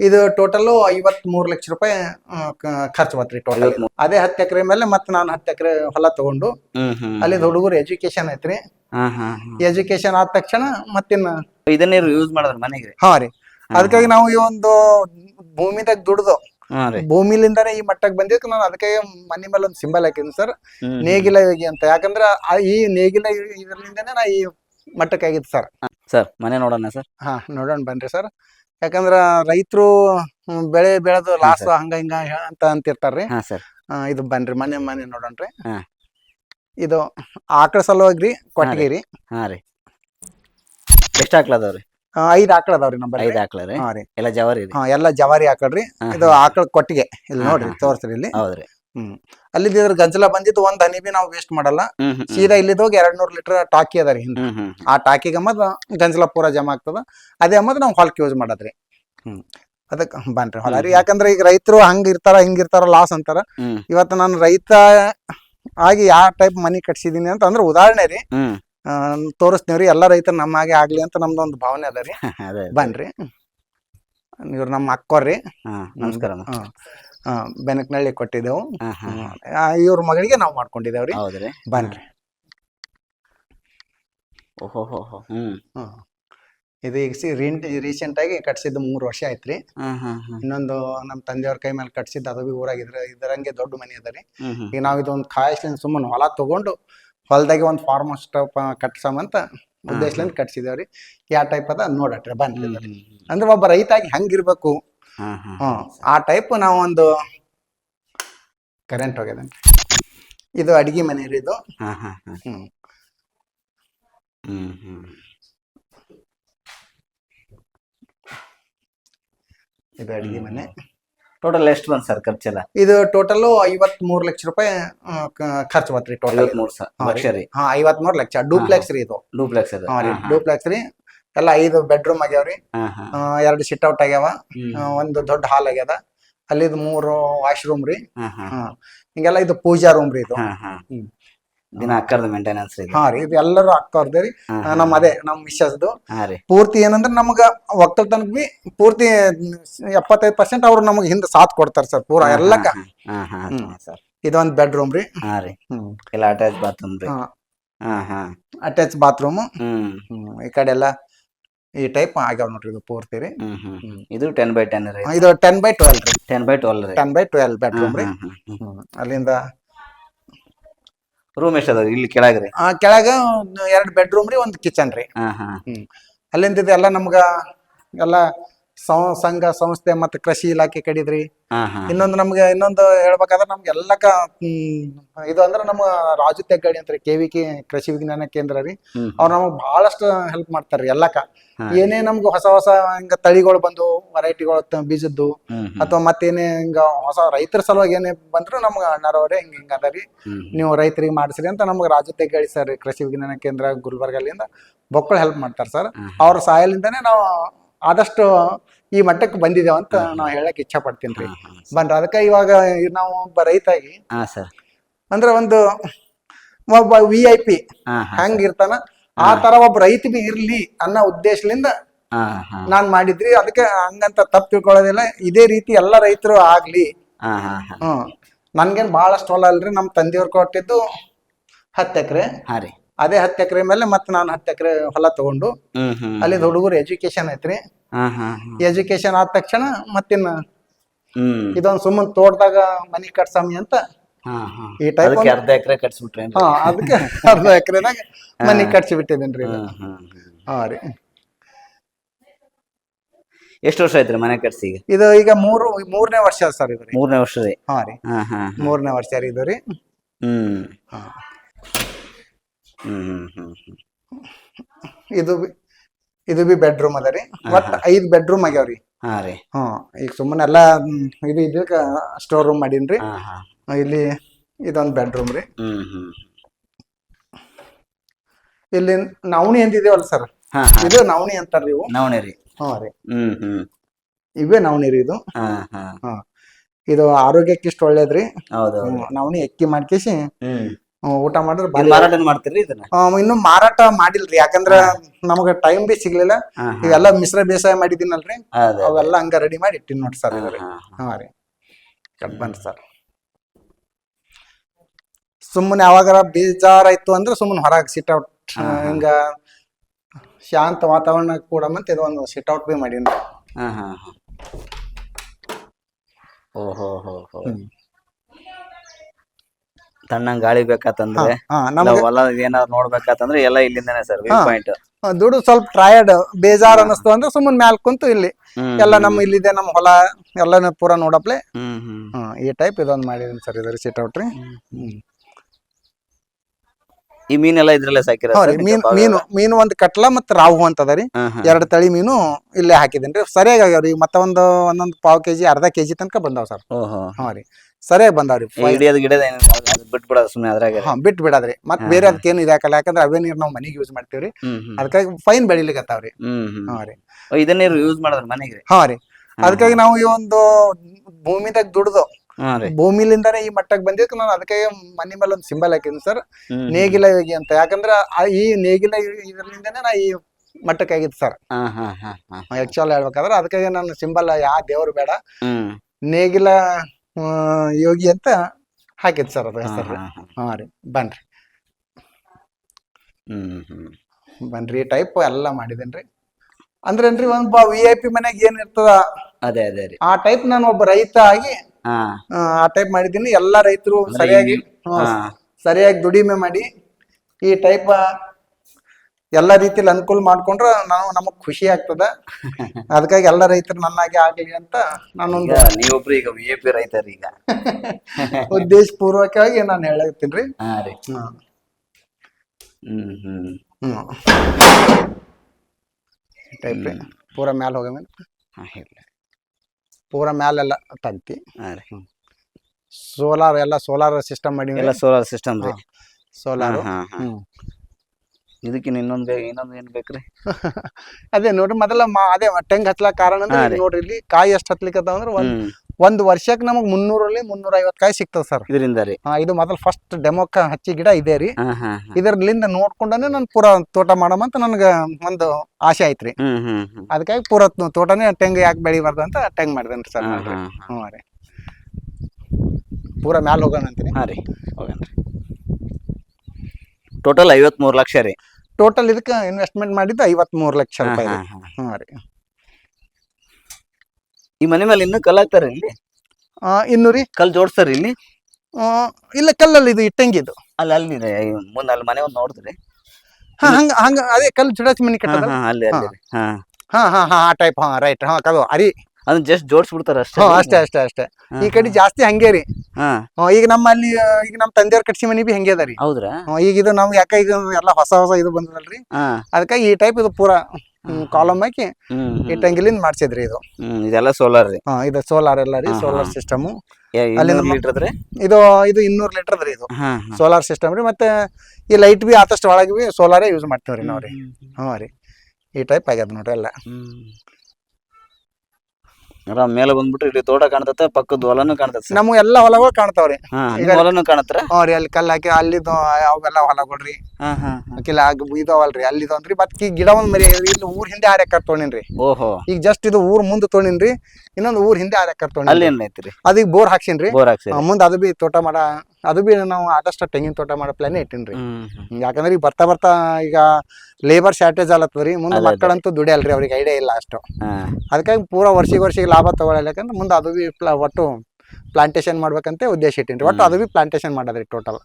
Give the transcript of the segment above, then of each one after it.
ಇದು ಟೋಟಲ್ ಐವತ್ ಮೂರ್ ಲಕ್ಷ ರೂಪಾಯಿ ಖರ್ಚು ಬತ್ರಿ ಟೋಟಲ್ ಅದೇ ಹತ್ತು ಎಕರೆ ಮೇಲೆ ಮತ್ ನಾನು ಹತ್ತು ಎಕರೆ ಹೊಲ ತಗೊಂಡು ಅಲ್ಲಿ ಹುಡುಗರು ಎಜುಕೇಶನ್ ಐತ್ರಿ. ಎಜುಕೇಶನ್ ಆದ ತಕ್ಷಣ ಮತ್ತಿನ್ನ ಇದನ್ನೇ ಯೂಸ್ ಮಾಡಿದ್ರ ಮನೆಗೆ? ಹಾ ರೀ. ಅದಕ್ಕಾಗಿ ನಾವು ಈ ಒಂದು ಭೂಮಿದಾಗ ದುಡ್ದು ಭೂಮಿಲಿಂದಾನೇ ಈ ಮಟ್ಟಕ್ಕೆ ಬಂದಿದ್ದಕ್ಕೆ ನಾನು ಅದಕ್ಕೆ ಮನೆ ಮೇಲೆ ಒಂದು ಸಿಂಬಲ್ ಹಾಕಿದ್ದೀನಿ ಸರ್. ನೇಗಿಲ ಯೋಗಿ ಅಂತ. ಯಾಕಂದ್ರೆ ಈ ನೇಗಿಲ ಇದರಿಂದನೇ ನಾ ಈ ಮಟ್ಟಕ್ಕೆ ಆಗಿದ್ದು ಸರ್. ಸರ್ ಮನೆ ನೋಡೋಣ ಸರ್. ಹಾ ನೋಡೋಣ ಬನ್ರಿ ಸರ್. ಯಾಕಂದ್ರ ರೈತರು ಬೆಳೆ ಬೆಳೆದು ಲಾಸ್. ಹಂಗ ಹಿಂಗ ಅಂತ ಅಂತಿರ್ತಾರ್ರಿ. ಹಾ ಸರ್. ಆ, ಇದು ಬನ್ರಿ ಮನೆ ಮನೆ ನೋಡೋಣ್ರಿ. ಹಾ. ಇದು ಆಕಳ ಸಲುವಾಗಿ ರೀ ಕೊಟ್ಟಿಗೆ ರೀ ಹಾ ರೀ. ಎಷ್ಟು ಆಕಳ ಆ, ಐದ್ ಆಕಳ ಅದಾವ್ರಿ ನಮ್ಮಲ್ಲಿ ಐದು ಆಕ್ಳ ರೀ? ಹಾ ರೀ. ಎಲ್ಲ ಜವಾರಿ ರೀ? ಹಾ ಎಲ್ಲಾ ಜವಾರಿ ಆಕಳ್ರಿ ಹಾ, ಇದು ಆಕಳ ಕೊಟ್ಟಿಗೆ. ಇಲ್ಲಿ ಹಾ, ನೋಡ್ರಿ ಹಾ. ತೋರ್ಸ್ರಿ ಇಲ್ಲಿ. ಹೌದ್ರಿ. ಅಲ್ಲಿ ಇದ್ರ ಗಂಜಲ ಬಂದಿದ್ದು ಒಂದ್ ಹನಿ ಬಿ ನಾವು ವೇಸ್ಟ್ ಮಾಡಲ್ಲ. ಹ್ಮ್ ಹ್ಮ್ ಸೀದಾ ಇಲ್ಲಿದ್ ಹೋಗಿ ಎರಡ್ ನೂರ್ ಲೀಟರ್ ಟಾಕಿ ಅದ ರೀ ಹಿಂದ. ಹ್ಮ್ ಹ್ಮ್ ಆ ಟಾಕಿಗೆ ಅಮ್ಮದ ಗಂಜಲ ಪೂರ ಜಮಾ ಆಗ್ತದ. ಅದೇ ಮತ್ತ ನಾವು ಹೊಲಕ್ಕೆ ಯೂಸ್ ಮಾಡದ್ರಿ. ಹ್ಮ್. ಅದಕ್ಕೆ ಬನ್ರಿ ಹೊಲ ರೀ. ಯಾಕಂದ್ರೆ ಈಗ ರೈತರು ಹಂಗ ಇರ್ತಾರ ಹಿಂಗ ಇರ್ತಾರ ಲಾಸ್ ಅಂತಾರ. ಹ್ಮ್. ಇವತ್ತು ನಾನು ರೈತ ಆಗಿ ಯಾವ ಟೈಪ್ ಮನಿ ಕಟ್ಸಿದೀನಿ ಅಂತ ಅಂದ್ರೆ ಉದಾಹರಣೆ ರೀ. ಹ್ಮ್. ತೋರಿಸ್ತೀವ್ರಿ. ಎಲ್ಲಾ ರೈತರು ನಮ್ಮ ಹಾಗೆ ಆಗ್ಲಿ ಅಂತ ನಮ್ದೊಂದು ಭಾವನೆ ಅದ ರೀ. ಬನ್ರಿ. ಇವ್ರು ನಮ್ಮ ಅಕ್ಕೋರ್ರಿ. ಹಾ ನಮಸ್ಕಾರ. ಬೆನಕನಹಳ್ಳಿ ಕೊಟ್ಟಿದ್ದೆವು. ಇವ್ರ ಮಗಳಿಗೆ ನಾವು ಮಾಡ್ಕೊಂಡಿದ್ದೇವ್ರಿ. ಹೌದ್ರಿ. ಬನ್ರಿ. ಓಹೋ ಹ್ಮ್. ಇದು ಈಗ ಸಿ ರೀಸೆಂಟ್ ಆಗಿ ಕಟ್ಸಿದ್ದು ಮೂರು ವರ್ಷ ಆಯ್ತ್ರಿ. ಇನ್ನೊಂದು ನಮ್ಮ ತಂದೆಯವ್ರ ಕೈ ಮೇಲೆ ಕಟ್ಸಿದ್ದು ಅದು ಬಿ ಊರಾಗಿದ್ರ ಇದರಂಗೆ ದೊಡ್ಡ ಮನೆ ಅದ ರೀ. ಈಗ ನಾವು ಇದೊಂದು ಕಾಯಿಸ್ಲಿಂದ ಸುಮ್ಮನೆ ಹೊಲ ತಗೊಂಡು ಹೊಲದಾಗೆ ಒಂದು ಫಾರ್ಮ್ ಸ್ಟಾಪ್ ಕಟ್ಸಮಂತ ಉದ್ದೇಶದಿಂದ ಕಟ್ಸಿದೇವ್ರಿ. ಯಾವ ಟೈಪ್ ಅದ ನೋಡಟ್ರಿ. ಹ್ಮ್ ಅಂದ್ರೆ ಒಬ್ಬ ರೈತ ಆಗಿ ಹೆಂಗಿರ್ಬೇಕು. ಆ ಟೈಪ್ ನಾವೊಂದು ಒಂದು ಕರೆಂಟ್ ಹೋಗ್ಯದ ಇದು ಅಡಿಗೆ ಮನೆ ರೀ ಇದು. ಇದು ಅಡಿಗೆ ಮನೆ. ಟೋಟಲ್ ಎಷ್ಟು ಬಂದ್ ಸರ್ ಖರ್ಚೆಲ್ಲ? ಇದು ಟೋಟಲ್ ಐವತ್ ಮೂರ್ ಲಕ್ಷ ರೂಪಾಯಿ ಖರ್ಚು ಬತ್ರಿ ಟೋಟಲ್ ಮೂರ್ ಲಕ್ಷ ರೀ? ಹಾ ಐವತ್ ಮೂರ್ ಲಕ್ಷ. ಡೂಪ್ಲೆಕ್ಸ್ ರೀ ಇದು. ಡೂಪ್ಲೆಕ್ಸ್. ಡೂಪ್ಲೆಕ್ಸ್ ರೀ. ಎಲ್ಲ ಐದು ಬೆಡ್ರೂಮ್ ಆಗ್ಯಾವ್ರಿ. ಎರಡು ಸಿಟ್ ಔಟ್ ಆಗ್ಯಾವ. ಒಂದು ದೊಡ್ಡ ಹಾಲ್ ಆಗ್ಯದ. ಅಲ್ಲಿದ್ ಮೂರು ವಾಶ್ರೂಮ್ ರೀ. ಹಾ ಹಾ. ಹಾ. ಹಿಂಗೆಲ್ಲ ಇದು ಪೂಜಾ ರೂಮ್ ರೀ ಇದು. ದಿನ ಅಕ್ಕರ್ದ ಮೇಂಟೆನೆನ್ಸ್ ರೀ ಹಾ ರೀ ಇದು ಎಲ್ಲರೂ ರೀ. ನಮ್ ಅದೇ ನಮ್ ರೀ. ಪೂರ್ತಿ ಏನಂದ್ರೆ ನಮಗ ಒಕ್ಕಲ್ತನಕ್ ಬಿ ಪೂರ್ತಿ ಎಪ್ಪತ್ತೈದು ಪರ್ಸೆಂಟ್ ಅವ್ರು ನಮಗೆ ಹಿಂದೆ ಸಾಥ್ ಕೊಡ್ತಾರೆ ಸರ್ ಪೂರ ಎಲ್ಲಕ್ಕ ಇದೊಂದ್ ಬೆಡ್ರೂಮ್ ರೀ. ಹಾ ರೀ. ಎಲ್ಲ ಅಟ್ಯಾಚ್ ಬಾತ್ರೂಮ್ ರೀ. ಹಾ. ಹಾ ಅಟ್ಯಾಚ್ ಬಾತ್ರೂಮ್ ಈ ಕಡೆ ಎಲ್ಲ ಈ ಟೈಪ್ ಆಗ್ಯಾವ ನೋಡ್ರಿ ಇದು ಪೂರ್ತಿ ರೀ. ಇದು ಟೆನ್ ಬೈ ಟೆನ್ ರೀ. ಇದು ಟೆನ್ ಬೈ ಟ್ವೆಲ್ ರೀ. ಟೆನ್ ಬೈ ಟ್ವೆಲ್ ರೀ. ಟೆನ್ ಬೈ ಟ್ವೆಲ್ ಬೆಡ್ರೂಮ್ ರೀ. ಅಲ್ಲಿಂದ ರೂಮ್ ಎಷ್ಟು ಇಲ್ಲಿ ಇಲ್ಲಿ ಕೆಳಗ್ರಿ ಆ ಕೆಳಗ ಎರಡು ಬೆಡ್ರೂಮ್ ರೀ ಒಂದು ಕಿಚನ್ ರೀ. ಅಲ್ಲಿಂದ ಇದೆಲ್ಲ ನಮ್ಗ ಎಲ್ಲ ಸಂಘ ಸಂಸ್ಥೆ ಮತ್ತು ಕೃಷಿ ಇಲಾಖೆ ಕಡಿದ್ರಿ. ಇನ್ನೊಂದು ನಮ್ಗೆ ಇನ್ನೊಂದು ಹೇಳ್ಬೇಕಾದ್ರೆ ನಮ್ಗೆ ಎಲ್ಲಕ ಹ್ಮ್, ಇದು ಅಂದ್ರೆ ನಮ್ಮ ರಾಜು ತೆಗ್ಗಾಡಿ ಅಂತ ಕೆ ವಿ ಕೆ ಕೃಷಿ ವಿಜ್ಞಾನ ಕೇಂದ್ರ ರೀ. ಅವ್ರು ನಮಗೆ ಬಹಳಷ್ಟು ಹೆಲ್ಪ್ ಮಾಡ್ತಾರ್ರಿ ಎಲ್ಲಕ. ಹಾ. ಏನೇ ನಮ್ಗೆ ಹೊಸ ಹೊಸ ಹಿಂಗ ತಳಿಗಳು ಬಂದು ವೆರೈಟಿಗಳು ಬೀಜದ್ದು ಅಥವಾ ಮತ್ತೇನೇ ಹಿಂಗ ಹೊಸ ರೈತರ ಸಲುವಾಗಿ ಏನೇ ಬಂದ್ರು ನಮ್ಗೆ ಅಣ್ಣರವ್ರೆ ಹಿಂಗ ಹಿಂಗ ಅದ ರೀ ನೀವು ರೈತರಿಗೆ ಮಾಡಿಸ್ರಿ ಅಂತ ನಮ್ಗೆ ರಾಜು ತೆಗ್ಗಾಡಿ ಸರ್ ಕೃಷಿ ವಿಜ್ಞಾನ ಕೇಂದ್ರ ಗುಲ್ಬರ್ಗಲ್ಲಿಂದ ಬೊಕ್ಕಳು ಹೆಲ್ಪ್ ಮಾಡ್ತಾರೆ ಸರ್. ಅವ್ರ ಸಹಾಯಲಿಂದಾನೇ ನಾವು ಆದಷ್ಟು ಈ ಮಟ್ಟಕ್ಕೆ ಬಂದಿದ್ದೇವೆ ಅಂತ ನಾವು ಹೇಳಕ್ ಇಚ್ಛೆ ಪಡ್ತೀನಿ ರೀ. ಬನ್ರಿ ಅದಕ್ಕೆ ಇವಾಗ ನಾವು ಒಬ್ಬ ರೈತಾಗಿ ಹಾ ಸರ್. ಅಂದ್ರೆ ಒಂದು ಒಬ್ಬ ವಿ ಐ ಪಿ ಹಾ ಹಾ ಹೆಂಗ್ ಇರ್ತಾನ? ಆ ತರ ಒಬ್ಬ ರೈತ ಬಿ ಇರ್ಲಿ ಅನ್ನೋ ಉದ್ದೇಶದಿಂದ ಹಾ ಹಾ. ನಾನ್ ಮಾಡಿದ್ರಿ. ಅದಕ್ಕೆ ಹಂಗಂತ ತಪ್ಪು ತಿಳ್ಕೊಳ್ಳೋದಿಲ್ಲ. ಇದೇ ರೀತಿ ಎಲ್ಲ ರೈತರು ಆಗ್ಲಿ. ಹಾ ಹಾ ಹಾ. ಹ್ಮ್. ನನ್ಗೇನ್ ಬಹಳಷ್ಟು ಹೊಲ ಅಲ್ರಿ. ನಮ್ ತಂದೆಯವ್ರು ಕೊಟ್ಟಿದ್ದು ಹತ್ತು ಎಕರೆ. ಹಾ ರೀ. ಅದೇ ಹತ್ತು ಎಕರೆ ಮೇಲೆ ಮತ್ತೆ ನಾನು ಹತ್ತು ಎಕರೆ ಹೊಲ ತಗೊಂಡು ಅಲ್ಲಿ ಹುಡುಗರು ಎಜುಕೇಶನ್ ಐತ್ರಿ. ಎಜುಕೇಶನ್ ಆದ ತಕ್ಷಣ ಮತ್ತಿನ್ನ ಇದೊಂದ್ ಸುಮ್ಮನೆ ತೋಟದಾಗ ಮನಿ ಕಟ್ಸಮಿ ಅಂತ ಈ ಟೈಪ್ ಅರ್ಧ ಎಕರೆ ಕಟ್ಸ್ಬಿಟ್ರೇನ್ರಿ? ಹಾ ಅದಕ್ಕೆ ಅರ್ಧ ಎಕರೆದಾಗ ಮನಿ ಕಟ್ಸಿ ಬಿಟ್ಟಿದ್ದೇನ್ರಿ. ಹಾ ರೀ. ಎಷ್ಟು ವರ್ಷ ಆಯ್ತ್ರಿ ಮನೆ ಕಟ್ಸಿ ಈಗ? ಇದು ಈಗ ಮೂರು ಮೂರನೇ ವರ್ಷ ಸರ್ ಇದು ಮೂರನೇ ವರ್ಷ ರೀ. ಹಾ ರೀ. ಮೂರನೇ ವರ್ಷ ರೀ ಇದು ರೀ. ಹ್ಮ್ ಹಾ. ಹ್ಮ್ ಹ್ಮ್ ಹ್ಮ್ ಹ್ಮ್. ಇದು ಬಿ ಇದು ಬಿ ಬೆಡ್ರೂಮ್ ಅದ ರೀ. ಒಟ್ ಐದ್ ಬೆಡ್ರೂಮ್ ಆಗ್ಯಾವ್ರಿ ಹಾ ರೀ. ಹ್ಮ್ ಈಗ ಸುಮ್ಮನೆ ಎಲ್ಲಾ ಇದು ಇದಕ್ಕ ಸ್ಟೋರ್ ರೂಮ್ ಮಾಡೀನ್ರಿ ಹಾ ಹಾ. ಇಲ್ಲಿ ಇದೊಂದ್ ಬೆಡ್ರೂಮ್ ರೀ. ಹ್ಮ್ ಹ್ಮ್ ಇಲ್ಲಿ ನವಣಿ ಅಂತಿದೇವಲ್ಲ ಸರ್ ಹಾ ಹಾ. ಇದು ನವಣಿ ಅಂತಾರ ನೀವು ನವಣೆ ರೀ. ಹಾ ರೀ. ಹ್ಮ್ ಹ್ಮ್. ಇವೇ ನವಣಿ ರೀ ಇದು. ಹಾ ಹಾ. ಇದು ಆರೋಗ್ಯಕ್ಕೆ ಇಷ್ಟ ಒಳ್ಳೇದ್ರಿ ಹೌದು ಹ್ಮ್, ನವಣಿ ಅಕ್ಕಿ ಮಾಡ್ಕೇಸಿ ಹ್ಮ್, ಊಟ ಮಾಡಿದ್ರೆ ಮಾರಾಟ ಮಾಡ್ತೀರಿ ಇದನ್ನ? ಆ, ಇನ್ನು ಮಾರಾಟ ಮಾಡಿಲ್ರಿ ಯಾಕಂದ್ರ ನಮಗ ಟೈಮ್ ಬಿ ಸಿಗ್ಲಿಲ್ಲ. ಹಾ, ಹಾ. ಇವೆಲ್ಲ ಮಿಶ್ರ ಬೇಸಾಯ ಮಾಡಿದೀನಲ್ರಿ ಅದೇ ಅವೆಲ್ಲ ಹಂಗ ರೆಡಿ ಮಾಡಿ ಇಟ್ಟಿನ ನೋಡಿ ಸರ್ ಇದ್ರಿ ಹಾ, ಹಾ ರೀ. ಸರ್. ಸುಮ್ಮನೆ ಯಾವಾಗಾರ ಬೇಜಾರಾಯ್ತು ಅಂದ್ರೆ ಸುಮ್ಮನೆ ಹೊರಗೆ ಸಿಟ್ ಔಟ್ ಹಿಂಗ ಶಾಂತ ವಾತಾವರಣ ಕೂಡ ಮತ್ತೆ ಇದೊಂದು ಸಿಟ್ ಔಟ್ ಬಿ ಮಾಡೀನಿ. ಹಾ ಹಾ ಹಾ. ಓಹೋ ಹೋ ಹೋ. ತಣ್ಣಂಗ್ ಗಾಳಿ ಬೇಕಾತಂದ್ರೆ ಹಾ ಇಲ್ಲ ನಮ್ಗೆ ಹೊಲ ಏನಾದ್ರು ನೋಡ್ಬೇಕಾತಂದ್ರೆ ಎಲ್ಲ ಇಲ್ಲಿಂದಾನೆ ಸರ್ ವ್ಯೂ ಹಾ. ಪಾಯಿಂಟ್ ದುಡು ಸ್ವಲ್ಪ ಟಯರ್ಡ್ ಬೇಜಾರ್ ಅನ್ನಿಸ್ತು ಅಂದ್ರೆ ಸುಮ್ಮನೆ ಮ್ಯಾಲ್ ಕುಂತು ಇಲ್ಲಿ. ಎಲ್ಲ ನಮ್ಮ ಇಲ್ಲಿದೆ ನಮ್ಮ ಹೊಲ ಎಲ್ಲಾನು ಪೂರ ನೋಡಪ್ಲೆ. ಹ್ಮ್ ಹ್ಮ್. ಹ್ಮ್ ಈ ಟೈಪ್ ಇದೊಂದ್ ಮಾಡಿದೀನಿ ಸರ್ ಇದ್ರ ಸಿಟ್ ಔಟ್ ರೀ ಹ್ಮ್. ಈ ಮೀನೆಲ್ಲ ಇದ್ರಲ್ಲೇ ಸಾಕಿರ ಮೀನು ಮೀನು ಒಂದ್ ಕಟ್ಲ ಮತ್ತೆ ರಾವು ಅಂತ ಅದರಿ ಎರಡ್ ತಳಿ ಮೀನು ಇಲ್ಲೇ ಹಾಕಿದೇನ್ರಿ ಸರಿಯಾಗಿ ಆಗ್ಯಾವ್ರಿ ಮತ್ತ ಒಂದ್ ಒಂದೊಂದ್ ಪಾವ್ ಕೆಜಿ ಅರ್ಧ ಕೆಜಿ ತನಕ ಬಂದಾವ್ ಸರ್. ಓಹೋ. ಹಾಂ ರೀ. ಸರಿಯಾಗಿ ಬಂದಾವ್ರಿ ಹಿಡಿಯೋದು ಗಿಡದ ಬಿಟ್ಬಿಡೋದು ಸುಮ್ಮನೆ ಅದ್ರಾಗ? ಹಾಂ ಬಿಟ್ಟು ಬಿಡದ್ರಿ. ಮತ್ತೆ ಬೇರೆ ಅದಕ್ಕೇನು ಇದಾಕಲ್ಲ ಯಾಕಂದ್ರೆ ಅವೇ ನೀರ್ ನಾವು ಮನೆಗೆ ಯೂಸ್ ಮಾಡ್ತೀವಿ ಹ್ಮ್ ಹ್ಮ್. ಅದಕ್ಕಾಗಿ ಫೈನ್ ಬೆಳಿಲಿಕತ್ತಾವ್ರಿ ಹ್ಮ್ ಹ್ಮ್. ಹಾಂ ರೀ. ಇದನ್ನೇ ಯೂಸ್ ಮಾಡಿದ್ರ ಮನೆಗೆ? ಹಾ ರೀ. ಅದಕ್ಕಾಗಿ ನಾವು ಈ ಒಂದು ಭೂಮಿದಾಗ ದುಡ್ದು ಭೂಮಿಲಿಂದಾನೇ ಈ ಮಟ್ಟಕ್ಕೆ ಬಂದಿದ್ದಕ್ಕೆ ನಾನು ಅದಕ್ಕೆ ಮನೆ ಮೇಲೆ ಒಂದು ಸಿಂಬಲ್ ಹಾಕಿದ್ದೀನಿ ಸರ್. ನೇಗಿಲ ಯೋಗಿ ಅಂತ. ಯಾಕಂದ್ರೆ ಆ ಈ ನೇಗಿಲ ಇದರಿಂದನೇ ನಾ ಈ ಮಟ್ಟಕ್ಕೆ ಆಗಿತ್ತು ಸರ್. ಆಕ್ಚುಲ್ ಹೇಳ್ಬೇಕಾದ್ರೆ ಅದಕ್ಕಾಗಿ ನನ್ನ ಸಿಂಬಲ್ ಯಾ ದೇವ್ರು ಬೇಡ. ನೇಗಿಲ ಯೋಗಿ ಅಂತ ಹಾಕಿದ್ ಸರ್ ಅದು ಹಾ, ಹೆಸರು. ಹಾ, ರೀ. ಬನ್ರಿ. ಹ್ಮ್ ಹ್ಮ್. ಬನ್ರಿ ಟೈಪ್ ಎಲ್ಲ ಮಾಡಿದೇನ್ರಿ ಅಂದ್ರೇನ್ರಿ ಒಂದ್ ವಿ ಐ ಪಿ ಮನೆಗೆ ಏನ್ ಇರ್ತದ? ಅದೇ ಅದೇ ರೀ. ಆ ಟೈಪ್ ನಾನು ಒಬ್ಬ ರೈತ ಆಗಿ ಆ, ಟೈಪ್ ಮಾಡಿದ್ದೀನಿ. ಎಲ್ಲಾ ರೈತರು ಸರಿಯಾಗಿ. ಸರಿಯಾಗಿ ದುಡಿಮೆ ಮಾಡಿ ಈ ಟೈಪ್ ಎಲ್ಲಾ ರೀತಿಯಲ್ಲಿ ಅನುಕೂಲ ಮಾಡ್ಕೊಂಡ್ರೆ ನಾವು ನಮಗ್ ಖುಷಿ ಆಗ್ತದ. ಅದಕ್ಕಾಗಿ ಎಲ್ಲ ರೈತರು ನನ್ನಾಗೆ ಆಗ್ಲಿ ಅಂತ ನಾನೊಂದು ನೀವೊಬ್ರು ಈಗ ವಿ ಎ ಪಿ ರೈತರು ಈಗ. ಉದ್ದೇಶ ಪೂರ್ವಕವಾಗಿ ನಾನು ಹೇಳತ್ತೀನಿ. ರೀ. ಹ್ಮ್ ಟೈಪ್ ಪೂರ ಮ್ಯಾಲ ಹೋಗಮೇಲೆ ಹಾ ಹೇಳಿ ಪೂರ ಮ್ಯಾಲೆಲ್ಲ ತಂತಿ. ಹಾ ರೀ. ಸೋಲಾರ್ ಎಲ್ಲ ಸೋಲಾರ್ ಸಿಸ್ಟಮ್ ಮಾಡಿ ಎಲ್ಲ ಸೋಲಾರ್ ಸಿಸ್ಟಮ್ ರೀ. ಸೋಲಾರ್. ಹಾ, ಇದಕ್ಕಿನ್ ಇನ್ನೊಂದ್ ಬೇ ಇನ್ನೊಂದ್ ಏನ್ ಬೇಕ್ರಿ? ಅದೇ ನೋಡ್ರಿ ಮೊದಲ ಮಾ- ಅದೇ ಟೆಂಗ್ ಹಚ್ಚಲಾಕ ಕಾರಣ ಅಂದ್ರೆ ನೋಡ್ರಿ ಇಲ್ಲಿ ಕಾಯಿ ಎಷ್ಟು ಹತ್ಲಿಕ್ಕೆ ಅಂದ್ರೆ ಒಂದ್ ಒಂದ್ ವರ್ಷಕ್ಕೆ ನಮಗ್ ಮುನ್ನೂರಲ್ಲಿ ಮುನ್ನೂರ ಐವತ್ತು ಕಾಯಿ ಸಿಗ್ತದ ಸರ್. ಇದರಿಂದ ರೀ. ಇದು ಮೊದಲು ಫಸ್ಟ್ ಡೆಮೋಕ ಹಚ್ಚಿ ಗಿಡ ಇದೆ ರೀ. ಹಾ ಹಾ ಹಾ. ಇದರ್ಲಿಂದ ನೋಡ್ಕೊಂಡನೆ ನಾನು ಪೂರ ತೋಟ ಮಾಡಮಂತ ನನಗೆ ಒಂದು ಆಸೆ ಐತ್ರಿ ಹ್ಮ್ ಹ್ಮ್ ಹ್ಮ್. ಅದಕ್ಕಾಗಿ ಪೂರ ತ- ತೋಟನೇ ಟೆಂಗ್ ಯಾಕೆ ಬೆಳಿಬಾರ್ದು ಅಂತ ಟೆಂಗ್ ಮಾಡಿದೇನ್ರಿ ಸರ್ ಹಾ, ನೋಡ್ರಿ ಹಾ, ಹಾ. ಹ್ಞೂ ರೀ. ಪೂರ ಮ್ಯಾಲ ಹೋಗೋಣ ಅಂತೀನಿ ಹಾ ರೀ ಹೋಗನ್ರಿ ಟೋಟಲ್ ಐವತ್ ಮೂರ್ ಲಕ್ಷ ರೀ. ಟೋಟಲ್ ಇದಕ್ಕೆ ಇನ್ವೆಸ್ಟ್ಮೆಂಟ್ ಮಾಡಿದ್ದು ಐವತ್ಮೂರು ಲಕ್ಷ ರೂಪಾಯಿ ಹಾ, ರೀ. ಹ್ಞೂ ರೀ. ಈ ಮನೆ ಮೇಲೆ ಇನ್ನೂ ಕಲ್ ಹಾಕ್ತಾರ ಇಲ್ಲಿ? ಆ, ಇನ್ನು ರೀ. ಕಲ್ ಜೋಡಿಸ್ತಾರೆ ಇಲ್ಲಿ? ಆ, ಇಲ್ಲ ಕಲ್ಲಲ್ಲಿ ಇದು ಇಟ್ಟಂಗಿ ಇದು. ಅಲ್ಲಿ ಅಲ್ಲಿ ಇದೆ ಮುಂದೆ ಅಲ್ಲಿ ಮನೆ ಒಂದು ನೋಡಿದ್ರಿ. ಹಾ ಹಂಗ ಹಂಗ ಅದೇ ಕಲ್ಲು ಜುಡಾಸಿ ಮನಿ ಹಾ ಕಟ್ಟದಲ್ಲ? ಹಾ ಅಲ್ಲಿ ಅಲ್ಲಿ ಹಾ. ಹಾ. ಹಾ ಹಾ ಆ ಟೈಪ್ ಹಾ ರೈಟ್ ಹಾ ಕದು ಅರಿ. ಅದನ್ನ ಜಸ್ಟ್ ಜೋಡ್ಸ್ಬಿಡ್ತಾರ ಅಷ್ಟೇ ಹಾ ಅಷ್ಟೇ ಅಷ್ಟೇ ಅಷ್ಟೇ. ಹಾ, ಈ ಕಡೆ ಜಾಸ್ತಿ ಹಂಗೆ ರೀ. ಹಾ. ಈಗ ನಮ್ಮ ಅಲ್ಲಿ ಆ, ಈಗ ನಮ್ಮ ತಂದೆಯವ್ರ ಕಟ್ಸಿ ಮನಿ ಬಿ ಹಂಗೆ ಅದ ರೀ. ಹೌದ್ರಾ? ಈಗ ಇದು ನಮ್ಗೆ ಯಾಕ ಈಗ ಎಲ್ಲ ಹೊಸ ಹೊಸ ಇದು ಬಂದದಲ್ರಿ? ಹಾ. ಅದಕ್ಕಾಗಿ ಈ ಟೈಪ್ ಇದು ಪೂರ ಕಾಲಮ್ ಹಾಕಿ. ಇಟ್ಟಂಗಿಲಿಂದ ಮಾಡ್ಸಿದ್ರಿ ಇದು. ಇದೆಲ್ಲ ಸೋಲಾರ್ ರೀ. ಹಾ ಇದು ಸೋಲಾರ್ ಎಲ್ಲ ರೀ ಸೋಲಾರ್ ಸಿಸ್ಟಮ್ ಅಲ್ಲಿಂದ ಅಲ್ಲಿ ಅಲ್ಲಿ ಲೀಟರ್ ಇದು ಇದು ಇನ್ನೂರು ಲೀಟರ್ ರೀ ಇದು. ಸೋಲಾರ್ ಸಿಸ್ಟಮ್ ರೀ ಮತ್ತೆ ಈ ಲೈಟ್ ಬಿ ಆದಷ್ಟು ಒಳಗೆ ಬಿ ಸೋಲಾರೇ ಯೂಸ್ ಮಾಡ್ತೀವಿ ರೀ ನಾವು ರೀ. ಹ್ಞೂ ರೀ. ಈ ಟೈಪ್ ಆಗ್ಯದ ನೋಡ್ರಿ ಎಲ್ಲ. ಆರಾಮ್ ಮೇಲೆ ಬಂದ್ಬಿಟ್ಟು ಇಲ್ಲಿ ತೋಟ ಕಾಣ್ತತೆ ಪಕ್ಕದ ಹೊಲನು ಕಾಣ್ತತೆ. ನಮ್ಗೆ ಎಲ್ಲ ಹೊಲಗಳು ಕಾಣ್ತಾವ್ರಿ. ಈಗ- ಹೊಲನು ಕಾಣತ್ರ ಹ್ಞೂ ರೀ ಅಲ್ಲಿ ಕಲ್ಲು ಹಾಕಿ ಅಲ್ಲಿದು ಅವೆಲ್ಲ ಹೊಲಗಳ್ರಿ. ಹಾ ಹಾ ಅಕ್ಕಿಲ್ಲ ಇದಾವಲ್ರಿ ಅಲ್ಲಿದ್ದು ಅಂದ್ರಿ ಮತ್ತೆ ಈ ಗಿಡ ಒಂದ್ ಮರಿ ಇಲ್ಲಿ ಊರ್ ಹಿಂದೆ ಆರ್ಯಾಕರ್ ತೊಗೊಂಡಿನ್ರಿ ಓಹೋ. ಈಗ ಜಸ್ಟ್ ಇದು ಊರ್ ಮುಂದೆ ತೊಗೊಂಡಿನ್ರಿ ಇನ್ನೊಂದು ಊರ್ ಹಿಂದೆ ಆರ್ಯಾಕರ್ ಅಲ್ಲಿ ತೊಗೊಂಡ್ರಿ ಅದಕ್ಕೆ ಬೋರ್ ಹಾಕ್ಸಿನ್ರಿ. ಬೋರ್ ಹಾಕ್ಸಿ ಮುಂದೆ ಮುಂದ್ ಅದು ಬಿ ತೋಟ ಮಾಡ ಅದು ಬಿ ನಾವು ಆದಷ್ಟು ತೆಂಗಿನ ತೋಟ ಮಾಡೋ ಪ್ಲಾನ್ ಇಟ್ಟಿನ್ರಿ. ಯಾಕಂದ್ರೆ ಈಗ ಬರ್ತಾ ಬರ್ತಾ ಈಗ ಲೇಬರ್ ಶಾರ್ಟೇಜ್ ಆಲತ್ತದ್ರಿ ಮುಂದೆ ಮಕ್ಕಳಂತೂ ದುಡಿಯಲ್ರಿ ಅವ್ರಿಗೆ ಐಡಿಯಾ ಇಲ್ಲ ಅಷ್ಟು. ಅದಕ್ಕಾಗಿ ಪೂರಾ ವರ್ಷಿಗೆ ವರ್ಷಿಗೆ ಲಾಭ ತಗೊಳ್ಳಲ್ಲ ಯಾಕಂದ್ರೆ ಮುಂದೆ ಅದು ಬಿ ಪ್ಲ ಒಟ್ಟು ಪ್ಲಾಂಟೇಶನ್ ಮಾಡ್ಬೇಕಂತ ಉದ್ದೇಶ ಇಟ್ಟಿನ್ರಿ. ಒಟ್ಟು ಅದು ಬಿ ಪ್ಲಾಂಟೇಶನ್ ಮಾಡೋದ್ರಿ ಟೋಟಲ್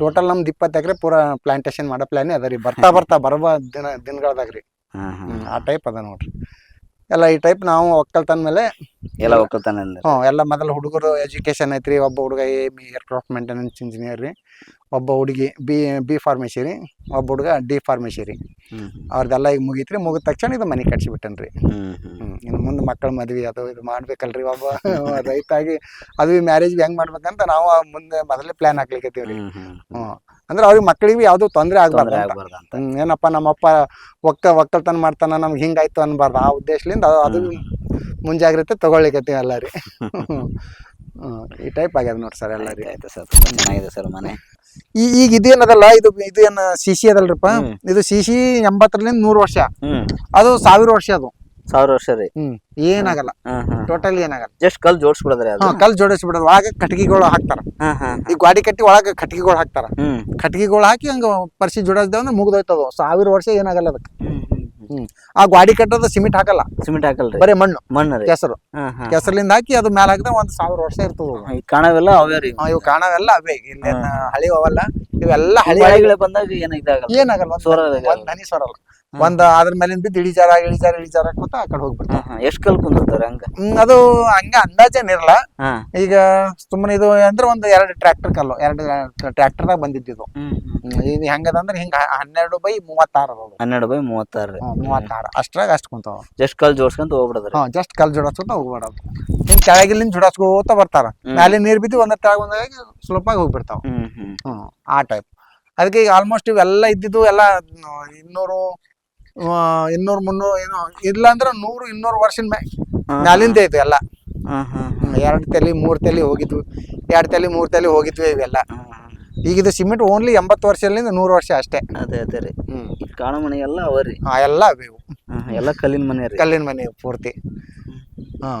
ಟೋಟಲ್ ನಮ್ದು ಇಪ್ಪತ್ತು ಎಕರೆ ಪೂರಾ ಪ್ಲಾಂಟೇಶನ್ ಮಾಡೋ ಪ್ಲಾನೇ ಅದ ರೀ. ಬರ್ತಾ ಬರ್ತಾ ಬರುವ ದಿನ ದಿನಗಳದಾಗ ರೀ. ಹಾ ಹಾ ಹ್ಮ್, ಆ ಟೈಪ್ ಅದ ನೋಡ್ರಿ. ಎಲ್ಲ ಈ ಟೈಪ್ ನಾವು ಒಕ್ಕಲ್ತನ ಮೇಲೆ ಎಲ್ಲ ಒಕ್ಕಲ್ತನ ಹ್ಞೂ ಎಲ್ಲ ಮೊದಲು ಹುಡುಗರು ಎಜುಕೇಶನ್ ಐತ್ರಿ ಒಬ್ಬ ಹುಡುಗ A B aircraft maintenance engineer ರೀ. ಒಬ್ಬ ಹುಡುಗಿ ಬಿ ಬಿ ಫಾರ್ಮಸಿ ರೀ ಒಬ್ಬ ಹುಡುಗ ಡಿ ಫಾರ್ಮಸಿ ರೀ. ಅವ್ರದ್ದೆಲ್ಲ ಈಗ ಮುಗೀತ್ರಿ ಮುಗಿದ ತಕ್ಷಣ ಇದು ಮನೆ ಕಟ್ಸಿಬಿಟ್ಟನ್ರಿ ಹ್ಮ್ ಇನ್ನು ಮುಂದೆ ಮಕ್ಕಳ ಮದ್ವಿ ಅದು ಇದು ಮಾಡ್ಬೇಕಲ್ರಿ ಒಬ್ಬ. ರೈತಾಗಿ ಅದು ಮ್ಯಾರೇಜ್ ಹೆಂಗೆ ಮಾಡ್ಬೇಕಂತ ನಾವು ಮುಂದೆ ಮೊದಲೇ ಪ್ಲಾನ್ ಹಾಕ್ಲಿಕ್ಕೆ ರೀ ಹ್ಞೂ ಹ್ಮ್. ಅಂದ್ರೆ ಅವ್ರಿಗೆ ಮಕ್ಕಳಿಗೆ ಯಾವ್ದು ತೊಂದರೆ ಆಗ್ಬಾರ್ದು ಅಂತ. ಏನಪ್ಪ ನಮ್ಮಪ್ಪ ಒಕ್ಕ ಒಕ್ಕಲ್ತನ ಮಾಡ್ತಾನ ನಮ್ಗೆ ಹಿಂಗಾಯ್ತು ಅನ್ಬಾರ್ದು. ಆ ಉದ್ದೇಶದಿಂದ ಅದು- ಮುಂಜಾಗ್ರತೆ ತಗೊಳ್ಲಿಕ್ಕೆ ಎಲ್ಲ ರೀ. ಈ ಟೈಪ್ ಆಗ್ಯದ ನೋಡಿ ಸರ್ ಎಲ್ಲ ರೀ. ಆಯ್ತು ಸರ್. ಚೆನ್ನಾಗಿದೆ ಸರ್ ಮನೆ. ಈ ಈಗ ಇದೇನದಲ್ಲ ಇದು ಇದು ಏನ ಸಿಸಿ ಅದಲ್ರಿಪ್ಪ. ಇದು ಸಿಸಿ ಎಂಬತ್ತರಿಂದ ನೂರು ವರ್ಷ. ಅದು ಸಾವಿರ ವರ್ಷ ಅದು. ಸಾವಿರ ವರ್ಷ ರೀ. ಹ್ಮ್. ಏನಾಗಲ್ಲ. ಟೋಟಲ್ ಏನಾಗಲ್ಲ. ಜಸ್ಟ್ ಕಲ್ ಜೋಡಿಸ್ಬಿಡದ್ರೆ ಹಾ ಕಲ್ ಜೋಡಿಸ್ಬಿಡೋದು. ಒಳಗೆ ಕಟ್ಗಿಗಳು ಹಾಕ್ತಾರ. ಈ ಗಾಡಿ ಕಟ್ಟಿ ಒಳಗೆ ಕಟ್ಗಿಗಳು ಹಾಕ್ತಾರ. ಕಟ್ಗಿಗಳು ಹಾಕಿ ಹಂಗ ಪರ್ಸಿ ಜೋಡಿಸ್ದೇವ್ ಅಂದ್ರೆ ಮುಗ್ದೋಯ್ತದ. ಸಾವಿರ ವರ್ಷ ಏನಾಗಲ್ಲ ಅದಕ್ಕೆ. ಹ್ಮ್. ಆ ಗಾಡಿ ಕಟ್ಟದ ಸಿಮೆಂಟ್ ಹಾಕಲ್ಲ? ಸಿಮೆಂಟ್ ಹಾಕಲ್ರಿ. ಬರೀ ಮಣ್ಣು? ಮಣ್ಣು ರೀ. ಕೆಸರು. ಕೆಸರ್ಲಿಂದ ಹಾಕಿ ಅದು ಮ್ಯಾಲ ಹಾಕಿದ್ರೆ ಒಂದ್ ಸಾವಿರ ವರ್ಷ ಇರ್ತದ ಕಾಣವೆಲ್ಲ ಅವೇ ರೀ. ಇವು ಕಾಣವೆಲ್ಲ ಅವೇ ಇಲ್ಲಿ ಹಳಿ ಅವಲ್ಲ. ಇವೆಲ್ಲ ಹಳಿ ಹಳಿಗಳೇ ಬಂದಾಗ ಏನಾಗಲ್ಲ ಏನಾಗಲ್ಲ? ಒಂದ್ ಹನಿ ಸೋರಲ್ಲ ಒಂದ್ ಅದ್ರ ಮೇಲಿಂದ ಬಿದ್ದು ಇಳಿಜಾರ ಇಳಿಜಾರ ಇಳಿಜಾರ ಹಾಕೋತ ಆ ಕಡೆ ಹೋಗ್ಬಿಡ್ತಾವ ಎಷ್ಟ್ ಕಲ್ ಕುಂದಿರ್ತಾರ ಹಂಗ? ಹ್ಮ್ ಅದು ಹಂಗ ಅಂದಾಜೇನಿರಲ್ಲ ಹಾ. ಈಗ ಸುಮ್ಮನೆ ಇದು ಅಂದ್ರೆ ಒಂದ್ ಎರಡು ಟ್ರ್ಯಾಕ್ಟರ್ ಕಲ್ಲು ಎರಡು ಟ್ರ್ಯಾಕ್ಟರ್ದಾಗ ಬಂದಿದ್ದು ಹ್ಮ್ ಹ್ಮ್. ಇದು ಹೆಂಗದ ಅಂದ್ರೆ ಹಿಂಗ ಹನ್ನೆರಡು ಬೈ ಮೂವತ್ತಾರು ಹನ್ನೆರಡು ಬೈ ಮೂವತ್ತಾರು. ಹ್ಮ್, ಮೂವತ್ತಾರು. ಅಷ್ಟ್ರಾಗ ಅಷ್ಟ್ ಕುಂತಾವ ಜಸ್ಟ್ ಕಲ್ ಜೋಡ್ಸ್ಕೊಂತ ಹೋಗ್ಬಿಡದ್ರಿ ಹಾ ಜಸ್ಟ್ ಕಲ್ ಜೋಡಸ್ಕೊಂತ ಹೋಗ್ಬಾರ್ದು ಹಿಂಗ್ ಕೆಳಗಿಲ್ಲಿಂದ ಜೋಡಸ್ಕೋತ ಬರ್ತಾರ. ಹ್ಮ್. ಮ್ಯಾಲೆ ನೀರ್ ಬಿದ್ದು ಒಂದ್ ಕೆಳಗ್ ಒಂದಾಗ ಸ್ವಲ್ಪ ಹೋಗ್ಬಿಡ್ತಾವ. ಹ್ಮ್ ಹ್ಮ್. ಹ್ಮ್ ಆ ಟೈಪ್ ಅದಕ್ಕೆ ಈಗ ಆಲ್ಮೋಸ್ಟ್ ಇವೆಲ್ಲ ಇದ್ದಿದ್ದು ಎಲ್ಲ ಇನ್ನೂರು ಇನ್ನೂರು ಮುನ್ನೂರು ಏನೋ ಇಲ್ಲ ಅಂದ್ರೆ ನೂರು ಇನ್ನೂರು ವರ್ಷದ ಮ್ಯಾ. ಮ್ಯಾಲಿಂದ ಐತೆ ಎಲ್ಲ. ಎರಡು ತಲೆ ಮೂರು ತಲೆ ಹೋಗಿದ್ವು. ಎರಡು ತಲೆ ಮೂರು ತಲೆ ಹೋಗಿದ್ವಿ ಇವೆಲ್ಲ. ಈಗ ಇದು ಸಿಮೆಂಟ್ ಓನ್ಲಿ ಎಂಬತ್ತು ವರ್ಷದಿಂದ ನೂರು ವರ್ಷ ಅಷ್ಟೇ. ಅದೇ ಅದೇ ರೀ. ಕಾಣ ಕಾಣೋ ಮನೆ ಎಲ್ಲ ಅವ ರೀ ಆ, ಎಲ್ಲ ಬೇವು ಎಲ್ಲ ಕಲ್ಲಿನ ಮನೆ ರೀ. ಕಲ್ಲಿನ ಮನೆ ಪೂರ್ತಿ. ಹಾ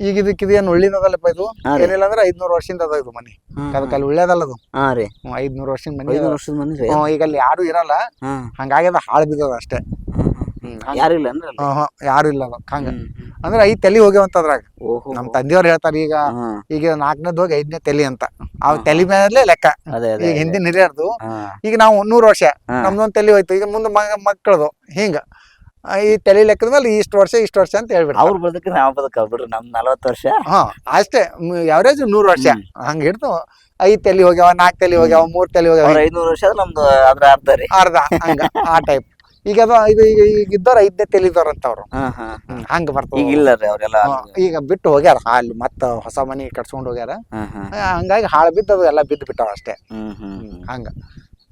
ಈಗ ಇದಕ್ಕೆ ಇದು? ಹಾ ರೀ. ಏನಿಲ್ಲ ಅಂದ್ರೆ ಐದ್ನೂರು ವರ್ಷದಿಂದ ಅದ ಇದು ಮನೆ. ಅದಕ್ಕೆ ಅಲ್ಲಿ ಒಳ್ಳೇದಲ್ಲ ಅದು. ಹಾ ರೀ. ಹ್ಮ್, ಐದ್ನೂರು ವರ್ಷದ ಮನೆ ಐದು ಅದ. ವರ್ಷದ ಮನೆ ರೀ. ಹ್ಮ್, ಈಗ ಅಲ್ಲಿ ಯಾರು ಇರಲ್ಲ. ಹಂಗಾಗಿ ಹಾಳು ಬಿದ್ದದ ಅಷ್ಟೇ. ಯಾರು ಇಲ್ಲ ಹ್ಮ್, ಯಾರಿಲ್ಲ ಅಂದ್ರೆ ಯಾರು ಇಲ್ಲ ಅದು. ಹಂಗ. ಅಂದ್ರೆ ಐದ್ ತಲಿ ಹೋಗ್ಯಾವಂತ ಅದ್ರಾಗ. ಓಹೋ. ನಮ್ ತಂದೆಯವ್ರು ಹೇಳ್ತಾರೆ ಈಗ ಹಾ, ಈಗ ನಾಲ್ಕನೇದ್ ಹೋಗಿ ಐದನೇ ತಲಿ ಅಂತ. ಆ ತಲಿ ಮೇಲೆ ಲೆಕ್ಕ. ಅದೇ ಅದೇ ಈಗ ಹಿಂದಿನ ಹಿರಿಯರ್ದು. ಹಾ, ಈಗ ನಾವು ನೂರು ವರ್ಷ. ಹಾ. ನಮ್ದೊಂದ್ ತಲಿ ಹೋಯ್ತು. ಈಗ ಮುಂದೆ ಮಗ ಮಕ್ಕಳದು. ಹಿಂಗ. ಈ ತಲೆ ಲೆಕ್ಕದ ಮೇಲೆ ಇಷ್ಟು ವರ್ಷ ಇಷ್ಟು ವರ್ಷ ಅಂತ ಹೇಳ್ಬಿಡ್ತಾರೆ. ಅವ್ರು ಬದುಕು ನಾವ್ ಬದುಕ ಬಿಡ್ರಿ ನಮ್ ನಲವತ್ತು ವರ್ಷ. ಹಾ ಅಷ್ಟೇ. ಯಾವ್ರೇಜ್ ನೂರು ವರ್ಷ. ಹಂಗ ಹಿಡ್ದು ಐದ್ ತಲೆ ಹೋಗ್ಯಾವ ನಾಲ್ಕು ತಲೆ ಹೋಗ್ಯಾವ ಮೂರ್ ತಲೆ ಹೋಗ್ಯಾವ. ಅವ್ರ ಐದ್ನೂರು ವರ್ಷ ನಮ್ದು ಅದ್ರ ಅರ್ಧ ರೀ. ಅರ್ಧ ಹಂಗ ಆ ಟೈಪ್ ಈಗ ಅದು ಇದು ಈಗ ಈಗ ಇದ್ದವ್ರ ಐದನೇ ತಲೆ ಅಂತ ಅವ್ರು ಹಂಗ ಬರ್ತಾರೆ ಈಗ ಇಲ್ಲ ರೀ ಅವ್ರೆಲ್ಲ ಈಗ ಬಿಟ್ಟು ಹೋಗ್ಯಾರ ಅಲ್ಲಿ ಮತ್ತ ಹೊಸ ಮನಿ ಕಟ್ಸ್ಕೊಂಡ್ ಹೋಗ್ಯಾರ. ಹಂಗಾಗಿ ಹಾಳು ಬಿದ್ದದು ಎಲ್ಲ ಬಿದ್ದು ಬಿಟ್ಟಾವ ಅಷ್ಟೇ. ಹಂಗ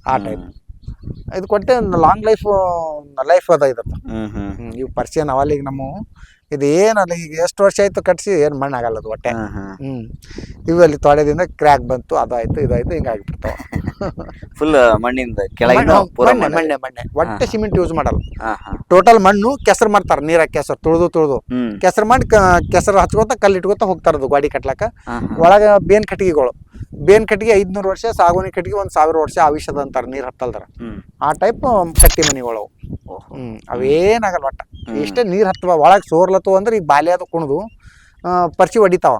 ಆ ಟೈಪ್ ಇದು ಕೊಟ್ಟೆ ಲಾಂಗ್ ಲೈಫ್ ಲೈಫ್ ಅದ ಇದು ಇವು ಪರಿಚಯ ನಾವಲ್ಲಿಗೆ ನಮ್ಮ ಇದು ಏನಲ್ಲ ಈಗ ಎಷ್ಟು ವರ್ಷ ಆಯ್ತು ಕಟ್ಸಿ ಏನು ಮಣ್ಣಾಗಲ್ಲ ಅದು ಹೊಟ್ಟೆ. ಹ್ಮ್ ಇವೆಲ್ಲಿ ತೊಳೆದಿಂದ ಕ್ರ್ಯಾಕ್ ಬಂತು ಅದಾಯ್ತು ಇದಾಯ್ತು ಹಿಂಗಾಗಿ ಬಿಡ್ತಾವ ಫುಲ್ ಮಣ್ಣಿಂದ ಕೆಳಗಿನ ಪೂರ ಮಣ್ಣೆ ಮಣ್ಣು. ಮಣ್ಣೆ ಮಣ್ಣೆ. ಒಟ್ಟೆ ಸಿಮೆಂಟ್ ಯೂಸ್ ಮಾಡಲ್ಲ. ಟೋಟಲ್ ಮಣ್ಣು ಕೆಸರು ಮಾಡ್ತಾರ ನೀರ ಕೆಸರು ತುಳಿದು ತುಳಿದು. ಕೆಸರ್ ಮಾಡಿ ಕೆಸರು ಹಚ್ಕೋತ ಕಲ್ಲು ಇಟ್ಕೋತ ಹೋಗ್ತಾರದು ಗಾಡಿ ಕಟ್ಲಾಕ ಹಾ ಹಾ. ಒಳಗ ಬೇನ್ ಕಟ್ಟಿಗೆಗಳು. ಬೇನ್ ಕಟ್ಟಿಗೆ ಐದ್ನೂರು ವರ್ಷ ಸಾಗುವನಿ ಕಟ್ಟಿಗೆ ಒಂದ್ ಸಾವಿರ ವರ್ಷ ಆವಿಷದ ಅಂತಾರ ನೀರ್ ಹತ್ತಲ್ದಾರ. ಆ ಟೈಪ್ ಕಟ್ಟಿ ಮನಿಗಳು. ಹ್ಮ್. ಅವೇನಾಗಲ್ಲ ಒಟ್ಟ. ಇಷ್ಟೇ ನೀರ್ ಹತ್ತವ ಒಳಗೆ ಸೋರ್ಲತ್ತು ಅಂದ್ರೆ ಈ ಬಾಲ್ಯ ಅದು ಕುಣದು ಪರ್ಚಿ ಹೊಡಿತಾವ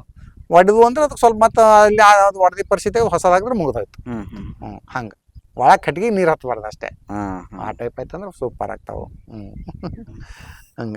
ಒಡೆದು ಅಂದ್ರೆ ಅದಕ್ಕೆ ಸ್ವಲ್ಪ ಮತ್ತೆ ಅಲ್ಲಿ ಅದು ಹೊಡೆದಿ ಪರಿಸ್ಥಿತಿ ಹೊಸದಾಗಿದ್ರೆ ಮುಗ್ದೋಯ್ತು. ಹಂಗೆ ಹಂಗ. ಒಳಗ್ ಕಟ್ಟಿಗೆ ನೀರ್ ಹತ್ತಬಾರ್ದು ಅಷ್ಟೇ. ಆ ಟೈಪ್ ಆಯ್ತಂದ್ರೆ ಸೂಪರ್ ಆಗ್ತಾವ. ಹ್ಮ್. ಹಂಗ.